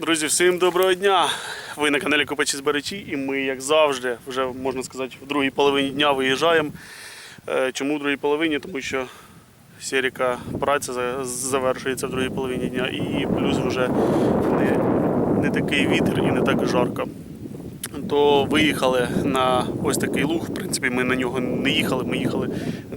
Друзі, всім доброго дня! Ви на каналі Копачі Зберечі і ми, як завжди, вже можна сказати, в другій половині дня виїжджаємо. Е, Чому в другій половині? Тому що серіка праця завершується в другій половині дня і плюс вже не, не такий вітер і не так жарко. То виїхали на ось такий луг. В принципі, ми на нього не їхали, ми їхали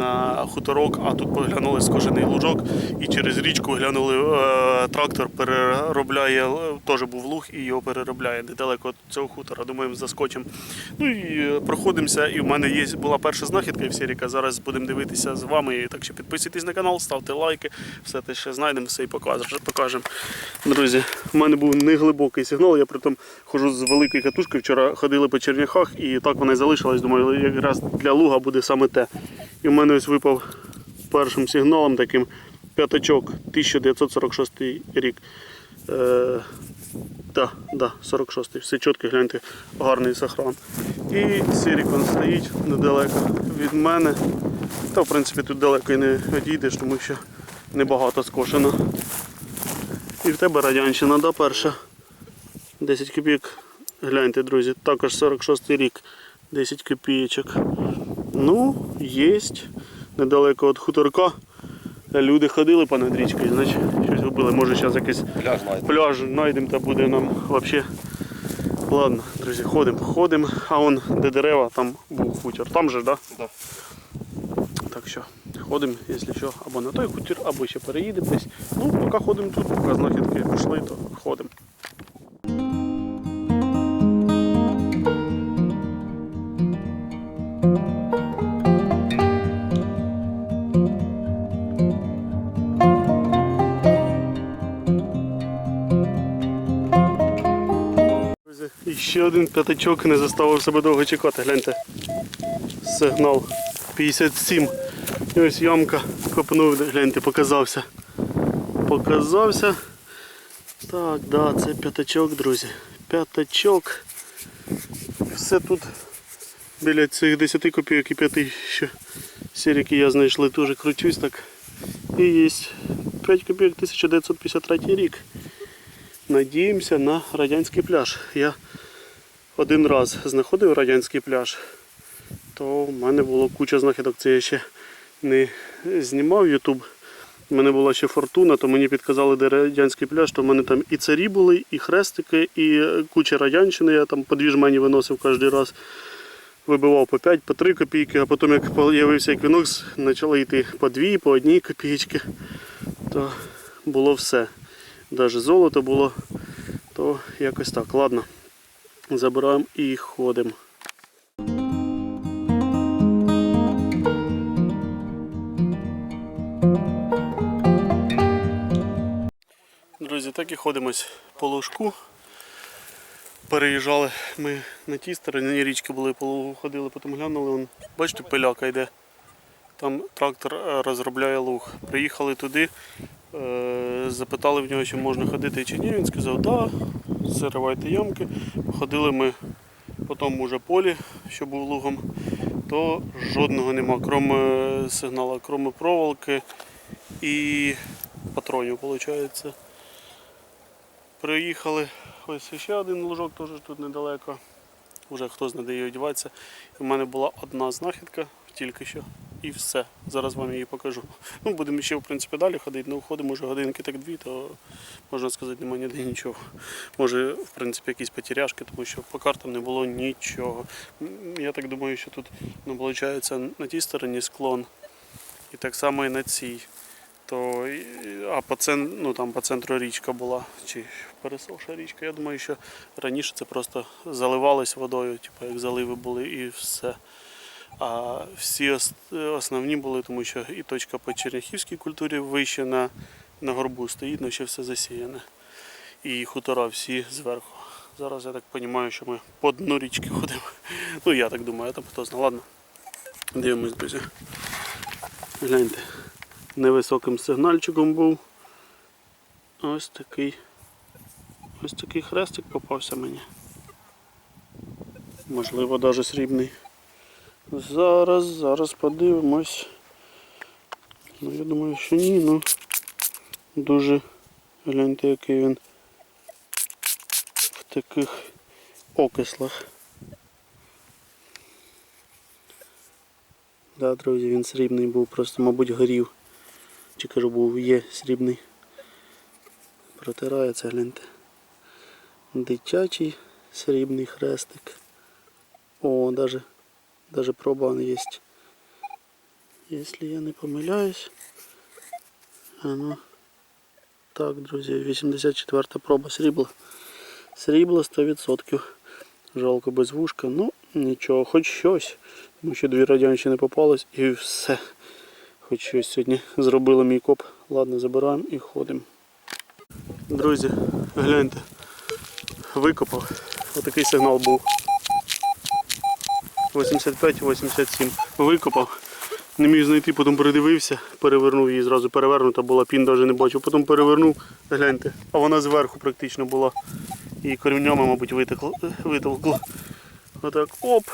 на хуторок, а тут поглянули скошений лужок і через річку глянули, е, трактор переробляє, е, теж був луг і його переробляє недалеко від цього хутора. Думаємо, заскочимо. Ну і е, проходимося. І в мене є була перша знахідка в Сіріка. Зараз будемо дивитися з вами. Так що підписуйтесь на канал, ставте лайки, все те ще знайдемо, все і покажемо. Друзі, в мене був неглибокий сигнал. Я притом ходжу з великої катушки. Вчора ходили по черняхах і так вона і залишилась. Думаю, якраз для луга буде саме те. І в мене ось випав першим сигналом таким п'ятачок 1946 рік. Е, да, да, 46 все чітко, гляньте, гарний сохран. І Сірікон стоїть недалеко від мене. Та в принципі тут далеко і не відійдеш, тому що небагато скошено. І в тебе радянщина, да, перша. 10 копійок. Гляньте, друзі, також 46 рік, 10 копійочок. Ну, є. Недалеко від хуторка. Люди ходили понад річкою, значить щось робили. Може зараз якийсь Пляж знайде. пляж знайдемо та буде нам взагалі. Ладно, друзі, ходимо, ходимо. А он де дерева, там був хутір. Там же, так? Да? Да. Так що ходимо, якщо що, або на той хутір, або ще переїдемо десь. Ну, поки ходимо тут, поки знахідки пішли, то ходимо. Ще один п'ятачок не заставив себе довго чекати. Гляньте. Сигнал 57. І ось ямка копнув, гляньте, показався. Показався. Так, да, це п'ятачок, друзі. П'ятачок. Все тут біля цих 10 копійок і 5 що сірики я знайшли, теж кручусь так. І є 5 копійок 1953 рік. Надіємося на радянський пляж. Я один раз знаходив радянський пляж, то в мене було куча знахідок. Це я ще не знімав YouTube. У мене була ще фортуна, то мені підказали, де радянський пляж, то в мене там і царі були, і хрестики, і е, куча радянщини. Я там по дві жмені виносив кожен раз. Вибивав по 5, по 3 копійки, а потім як з'явився еквінокс, почали йти по 2, по 1 копійки. То було все. Навіть золото було, то якось так. Ладно. Забираємо і ходимо. Друзі, так і ходимось по лужку. Переїжджали ми на тій стороні річки були, по лугу ходили, потім глянули. Вон, бачите, пиляка йде. Там трактор е, розробляє луг. Приїхали туди, е, запитали в нього, чи можна ходити чи ні. Він сказав, да, заривайте ямки. Ходили ми по тому вже полі, що був лугом, то жодного нема, крім е, сигнала, крім проволоки і патронів, виходить. Приїхали, ось ще один лужок теж тут недалеко. Уже хто знає, де її одіватися. У мене була одна знахідка тільки що. І все. Зараз вам її покажу. Ну, будемо ще в принципі далі ходити, ну ходимо вже годинки так дві, то можна сказати, немає ніде нічого. Може, в принципі, якісь потеряшки, тому що по картам не було нічого. Я так думаю, що тут ну, на тій стороні склон. І так само і на цій. То, а по, цен, ну, там, по центру річка була, чи пересохша річка. Я думаю, що раніше це просто заливалось водою, типу, як заливи були і все. А всі основні були, тому що і точка по черняхівській культурі вище на, на горбу стоїть, але ще все засіяне. І хутора всі зверху. Зараз я так розумію, що ми по дну річки ходимо. Ну я так думаю, там хто знає. Ладно. Дивимось, друзі. Гляньте. Невисоким сигнальчиком був. Ось такий. Ось такий хрестик попався мені. Можливо, навіть срібний. Зараз, зараз подивимось. Ну, я думаю, що ні, ну дуже гляньте, який він в таких окислах. Да, друзі, він срібний був, просто, мабуть, горів. Чи кажу, був, є срібний. Протирається, гляньте. Дитячий срібний хрестик. О, даже, даже проба он есть. Если я не помиляюсь. А. Так, друзі, 84 проба срібла. Срібло 100%. Жалко без вушка. Ну, нічого, хоч щось. Тому що дві радянщини попались і все. Хоч щось сьогодні зробили мій коп. Ладно, забираємо і ходимо. Друзі, гляньте. Викопав. Отакий сигнал був. 85-87. Викопав. Не міг знайти, потім передивився, перевернув її зразу перевернута була, пін навіть не бачив. Потім перевернув, гляньте, а вона зверху практично була. І коріннями, мабуть, витекло. Отак оп.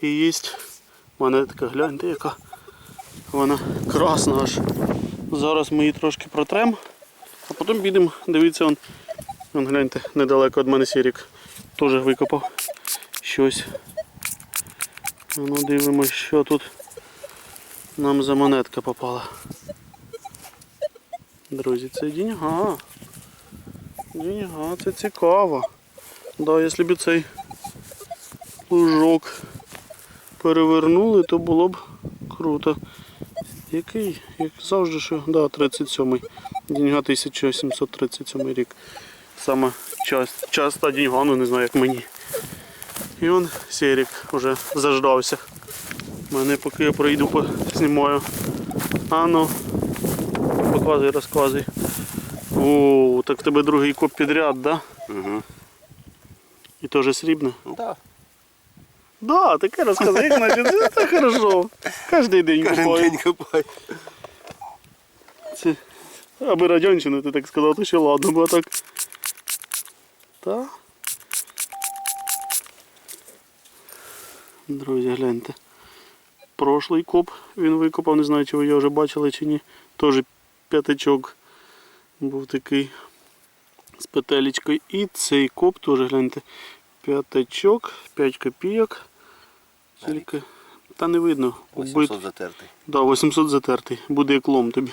І є монетка, гляньте, яка вона красна аж. Зараз ми її трошки протрем, а потім підемо дивитися, он, он гляньте, недалеко від мене сірік теж викопав щось. А Ну дивимось, що тут нам за монетка попала. Друзі, це діньга. Діньга, це цікаво. Да, якщо б цей лужок перевернули, то було б круто. Який? Як завжди, що да, 37-й. Діньга 1737 рік. Саме час, часта діньга, ну не знаю як мені. І он Серік вже заждався. Мене поки я пройду, поснімаю. А ну, показуй, розказуй. О, так в тебе другий коп підряд, да? Угу. І теж срібне? Да. Да, таке розказуй, як наче це, хорошо. Кожний день Кожен день. Це, аби радянщину ти так сказав, то ще ладно, бо так. Та. Друзі, гляньте. Прошлий коп він викопав, не знаю, чи ви його вже бачили чи ні. Теж п'ятачок був такий з петелечкою. І цей коп теж гляньте. П'ятачок, 5 копійок. Тільки. Та не видно. Убит. 800 затертий. Да, 800 затертий. Буде як лом тобі.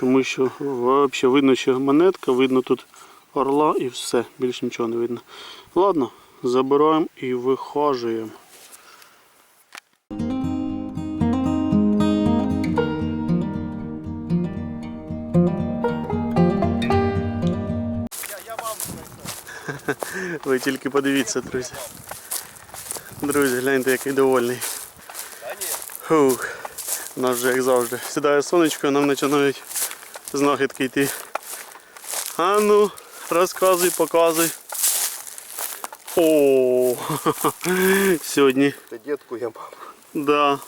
Тому що взагалі видно, що монетка, видно тут орла і все. Більше нічого не видно. Ладно, забираємо і вихажуємо. Ви тільки подивіться, друзі. Друзі, гляньте, який довольний. Фух. У нас вже як завжди. Сідає сонечко, нам починають знахідки йти. А ну, розказуй, показуй. О, сьогодні, Ти дітку я мав. да.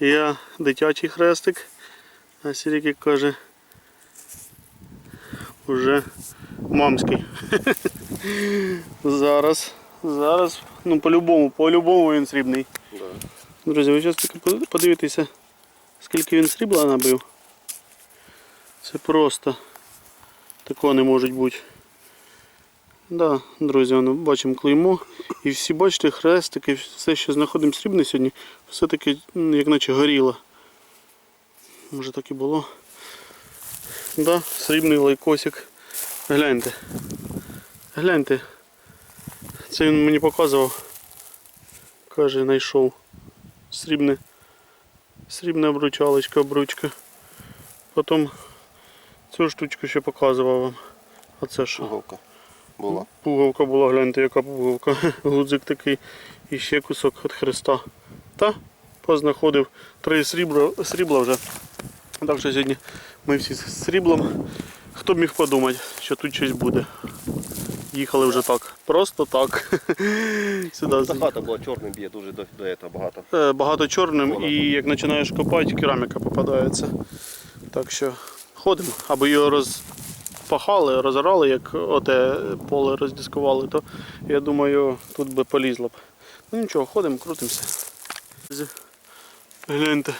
Я дитячий хрестик, а Сірік каже, уже мамський. Зараз, зараз, ну по-любому, по-любому він срібний. Да. Друзі, ви зараз подивитеся, скільки він срібла набив. Це просто такого не може бути. Да, друзі, воно, бачимо клеймо. І всі бачите, хрестики, все, що знаходимо срібне сьогодні, все-таки як наче горіло. Може так і було. Да, срібний лайкосик. Гляньте. Гляньте. Це він мені показував. Каже, знайшов срібне, срібна обручалочка, обручка. Потім цю штучку ще показував вам. А це що? Пуговка була. Пуговка була, гляньте, яка пуговка. Гудзик такий. І ще кусок від хреста. Та познаходив три срібла, срібла вже. Так що сьогодні ми всі з сріблом. Хто б міг подумати, що тут щось буде. Їхали вже так. Просто так. Сюди Та хата була чорним б'є, дуже до, до цього багато. Е, багато чорним і як починаєш копати, кераміка попадається. Так що ходимо, аби його розпахали, розорали, як оте поле роздискували, то я думаю, тут би полізло б. Ну нічого, ходимо, крутимося. Гляньте,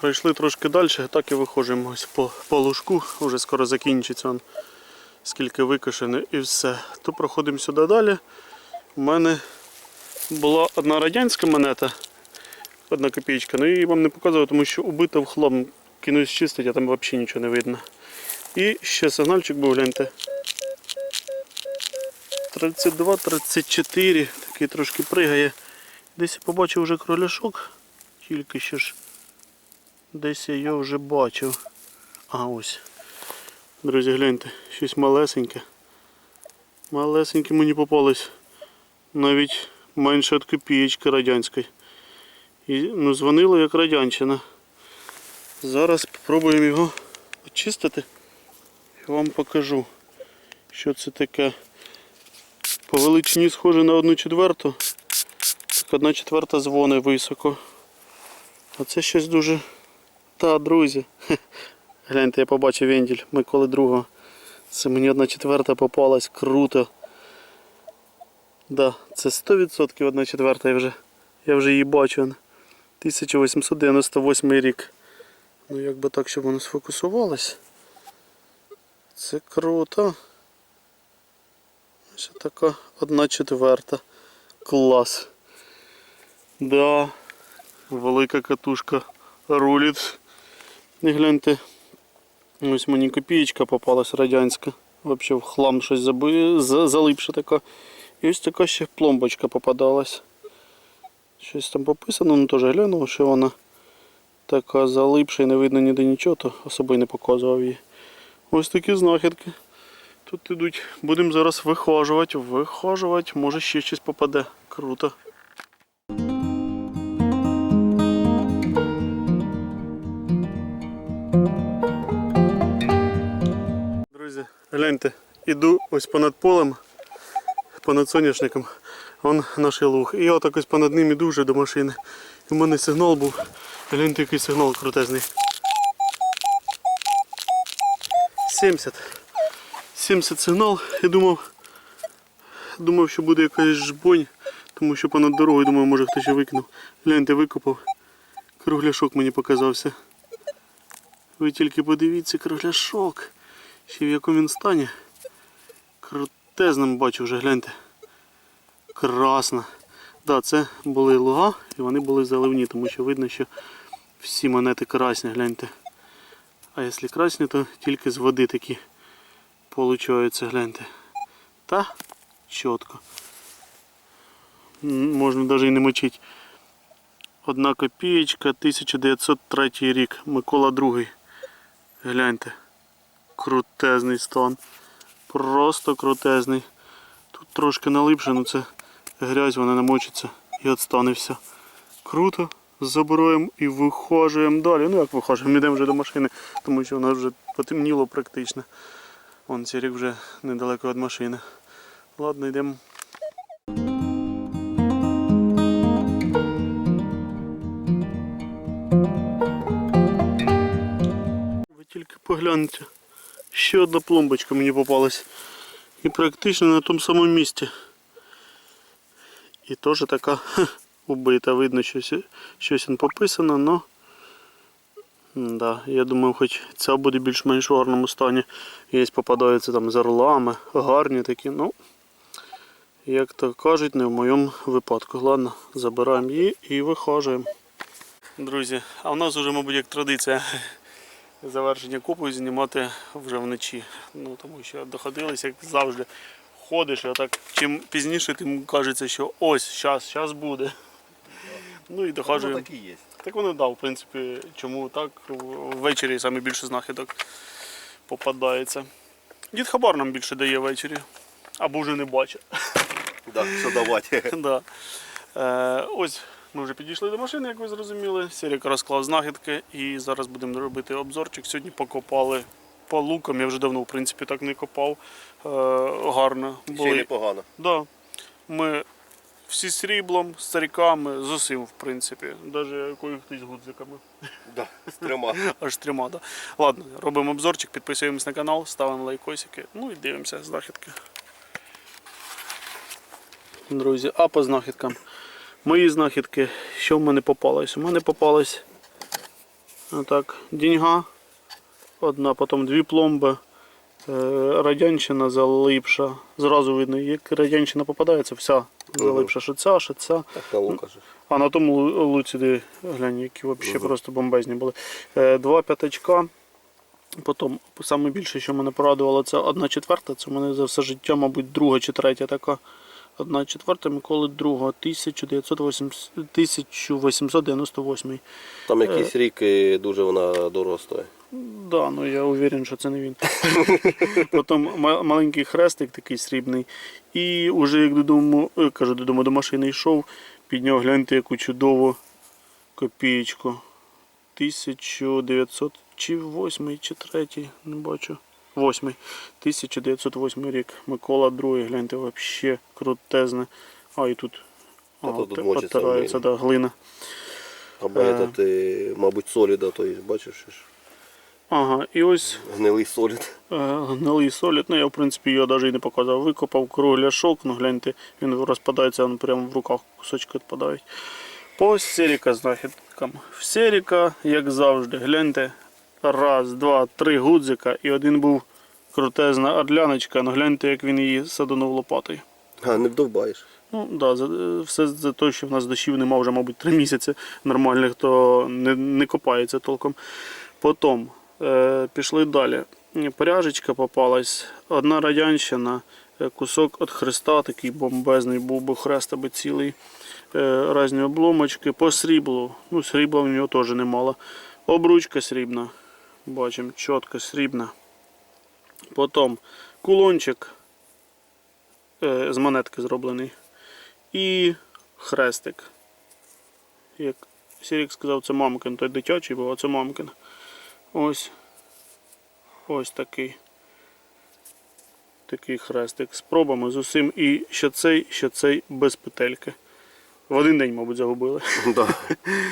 пройшли трошки далі, так і виходимо по, по лужку, вже скоро закінчиться он скільки викошено і все. То проходимо сюди далі. У мене була одна радянська монета, одна копійка. Ну її вам не показував, тому що убита в хлам. Кинусь чистить, а там взагалі нічого не видно. І ще сигнальчик був, гляньте. 32-34, такий трошки пригає. Десь я побачив вже кроляшок, тільки що ж десь я його вже бачив. А ось. Друзі, гляньте, щось малесеньке. Малесеньке мені попалось. Навіть менше від копієчки радянської. І, ну, дзвонило як радянщина. Зараз спробуємо його очистити. Я вам покажу, що це таке. По величині схоже на одну четверту. Так одна четверта дзвони високо. А це щось дуже. Та, друзі. Гляньте, я побачив венділь Миколи другого. Це мені одна четверта попалась. Круто. Да, це 100% одна четверта. Я вже, я вже її бачу. 1898 рік. Ну як би так, щоб воно сфокусувалось. Це круто. Ще така одна четверта. Клас. Да. Велика катушка рулить. І гляньте. Ось мені копієчка попалась радянська. Взагалі в хлам щось заби... залипше така. І ось така ще пломбочка попадалась. Щось там пописано, ну теж глянув, що вона така залипша і не видно ніде нічого, то особо й не показував її. Ось такі знахідки. Тут ідуть, будемо зараз вихожувати, вихожувати, може ще щось попаде. Круто. Друзі, гляньте, іду ось понад полем, понад соняшником. Вон наш луг. І я отак ось понад ним іду вже до машини. І в мене сигнал був. Гляньте, який сигнал крутезний. 70. 70 сигнал і думав, думав, що буде якась жбонь, тому що понад дорогою, думав, може хтось ще викинув. Гляньте, викопав. Кругляшок мені показався. Ви тільки подивіться, кругляшок. Ще в якому він стані. Крутезним бачу вже, гляньте. Красно. Да, це були луга і вони були заливні, тому що видно, що всі монети красні, гляньте. А якщо красні, то тільки з води такі получаються, гляньте. Та чітко. Можна навіть і не мочити. Одна копієчка, 1903 рік. Микола II. Гляньте. Крутезний стан. Просто крутезний. Тут трошки налипше, ну це грязь, вона намочиться і от стане все. Круто. Забираємо і вихожуємо далі. Ну як вихожуємо, йдемо вже до машини, тому що вона вже потемніло практично. Вон цей рік вже недалеко від машини. Ладно, йдемо. Ви тільки погляньте. Ще одна пломбочка мені попалась. І практично на тому самому місці. І теж така хе, убита. Видно, щось, щось пописано, но да, я думаю, хоч ця буде більш-менш у гарному стані. Є попадаються там з орлами, гарні такі, ну як то кажуть, не в моєму випадку. Ладно, забираємо її і вихожуємо. Друзі, а в нас вже, мабуть, як традиція завершення купу знімати вже вночі. Ну, тому що доходилось, як завжди, ходиш, а так чим пізніше, тим кажеться, що ось, зараз, зараз буде. Ну і доходжуємо. так і є. Так воно дав, в принципі, чому так. Ввечері саме більше знахідок попадається. Дід Хабар нам більше дає ввечері. Або вже не бачить. Да, що давати. да. е, ось ми вже підійшли до машини, як ви зрозуміли. Сірік розклав знахідки і зараз будемо робити обзорчик. Сьогодні покопали по лукам. Я вже давно в принципі так не копав. Е, гарно. Ще Були. непогано. Да. Ми всі з сріблом, з стариками, з усім, в принципі. Навіть якоюсь з гудзиками. Да, з трьома. Аж трьома, да. Ладно, робимо обзорчик, підписуємось на канал, ставимо лайкосики, ну і дивимося знахідки. Друзі, а по знахідкам. Мої знахідки, що в мене попалось? У мене попалась отак, деньга, одна, потім дві пломби, Е, Радянщина залипша. Зразу видно, як радянщина попадається, вся залипша. Що ця, що ця. А на тому луці, глянь, які взагалі просто бомбезні були. Е, Два п'ятачка. Потім саме більше, що мене порадувало, це одна четверта. Це в мене за все життя, мабуть, друга чи третя така. Одна четверта Миколи 1980 1898. Там якийсь рік і дуже вона дорого стоїть. Да, ну я уверен, що це не він. Потім маленький хрестик такий срібний. І вже як додому, е, кажу, додому до машини йшов, підняв, гляньте, яку чудову копієчку. 1900 чи 8 чи 3, не бачу. 8. 1908 рік. Микола II, гляньте, взагалі крутезне. А, і тут, а, Та тут от- оттирається, да, глина. Або Е. этот, мабуть, соліда, то є, бачиш, Ага, і ось гнилий солід. Е, Гнилий солід, ну я в принципі його навіть і не показав. Викопав кругляшок, ну гляньте, він розпадається, він прямо в руках кусочки відпадають. По серіка знахідкам. Серіка, як завжди, гляньте. Раз, два, три гудзика і один був крутезна орляночка, ну гляньте, як він її садонув лопатою. А, не вдовбаєш. Ну да, за, все за те, що в нас дощів нема вже, мабуть, три місяці нормальних, то не, не копається толком. Потім е, пішли далі. Пряжечка попалась, одна радянщина, е, кусок від хреста, такий бомбезний був би хрест аби цілий. Е, різні обломочки по сріблу. Ну, срібла в нього теж немало. Обручка срібна. Бачимо, чітко срібна. Потім кулончик е, з монетки зроблений. І хрестик. Як Сірік сказав, це мамкин, той дитячий був, а це мамкин. Ось. Ось такий. Такий хрестик. З пробами з усім. І ще цей, ще цей без петельки. В один день, мабуть, загубили. Да.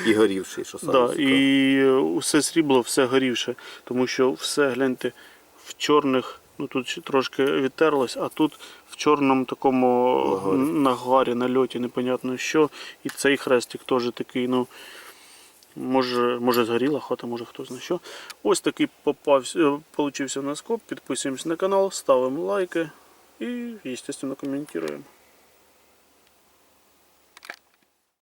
І горівший, що саме. Да, цікаве. і е, усе срібло, все горівше, тому що все, гляньте, в чорних, ну тут ще трошки відтерлось, а тут в чорному такому Нагарі. нагарі, нальоті, непонятно що. І цей хрестик теж такий, ну, може, може згоріла хата, може хто знає що. Ось такий попався, получився на скоп. Підписуємось на канал, ставимо лайки і, звісно, коментуємо.